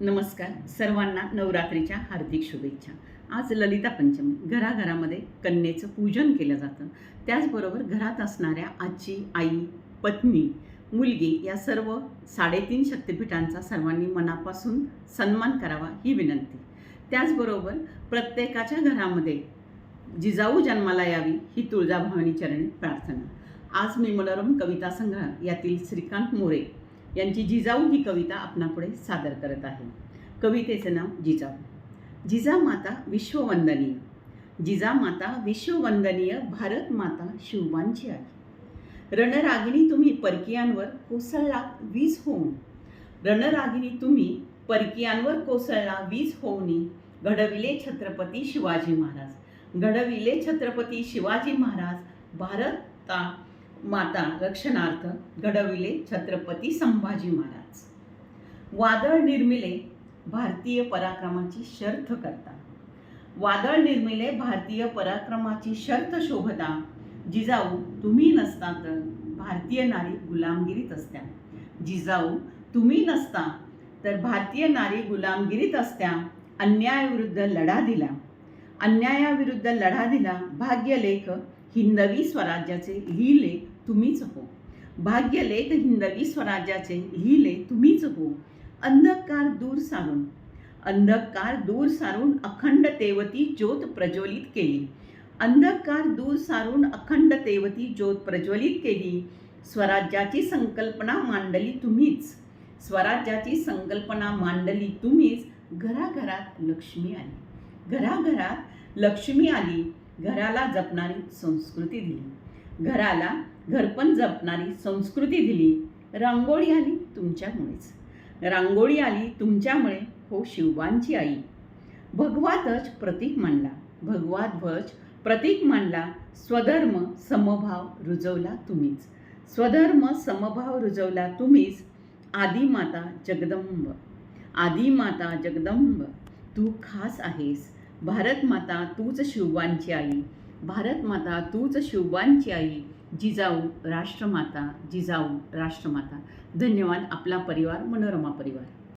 नमस्कार. सर्वांना नवरात्रीच्या हार्दिक शुभेच्छा. आज ललिता पंचमी. घराघरामध्ये कन्येचं पूजन केलं जातं. त्याचबरोबर घरात असणाऱ्या आजी आई पत्नी मुलगी या सर्व साडेतीन शक्तिपीठांचा सर्वांनी मनापासून सन्मान करावा ही विनंती. त्याचबरोबर प्रत्येकाच्या घरामध्ये जिजाऊ जन्माला यावी ही तुळजाभवानी चरणी प्रार्थना. आज मी मनोरम कविता संग्रह यातील श्रीकांत मोरे यांची जिजाऊ ही कविता आपणापुढे सादर करत आहे. कवितेचं नाव जिजाऊ. जिजामाता विश्ववंदनीय. जिजामाता विश्ववंदनीय भारत माता शिवबांची आहे. रणरागिणी तुम्ही परकीयांवर कोसळला वीज होऊन. रणरागिणी तुम्ही परकीयांवर कोसळला वीज होऊनी. घडविले छत्रपती शिवाजी महाराज. घडविले छत्रपती शिवाजी महाराज भारता माता रक्षणार्थ घडविले छत्रपती संभाजी महाराज. वादळ निर्मिले भारतीय पराक्रमाची शर्थ करता. वादळ निर्मिले भारतीय पराक्रमाची शर्थ शोभता. जिजाऊ तुम्ही नसता तर भारतीय नारी गुलामगिरीत असत्या. जिजाऊ तुम्ही नसता तर भारतीय नारी गुलामगिरीत असत्या. अन्यायाविरुद्ध लढा दिला. अन्यायाविरुद्ध लढा दिला. भाग्यलेख हिंदवी स्वराज्याचे लिहिले तुम्हीच हो. भाग्यलेख हिंदवी स्वराज्याचे लिहिले तुम्हीच हो. अंधकार दूर सारून अंधकार दूर सारून अखंड तेवती ज्योत प्रज्वलित केली. अंधकार दूर सारून अखंड तेवती ज्योत प्रज्वलित केली. स्वराज्याची संकल्पना मांडली तुम्हीच. स्वराज्याची संकल्पना मांडली तुम्हीच. घराघरात लक्ष्मी आली. घराघरात लक्ष्मी आली. घराला जपणारी संस्कृती दिली. घराला घरपण जपणारी संस्कृती दिली. रांगोळी आली तुमच्यामुळेच. रांगोळी आली तुमच्यामुळे हो शिवबांची आई. भगवा ध्वज प्रतीक मांडला भगवा ध्वज प्रतीक मांडला स्वधर्म समभाव रुजवला तुम्हीच. स्वधर्म समभाव रुजवला तुम्हीच. आदिमाता जगदंब. आदिमाता जगदंब तू खास आहेस. भारत माता तूच शिवबांची आई. भारत माता तूच शिवबांची आई. जिजाऊ राष्ट्रमाता जिजाऊ राष्ट्रमाता. धन्यवाद आपला परिवार मनोरमा परिवार.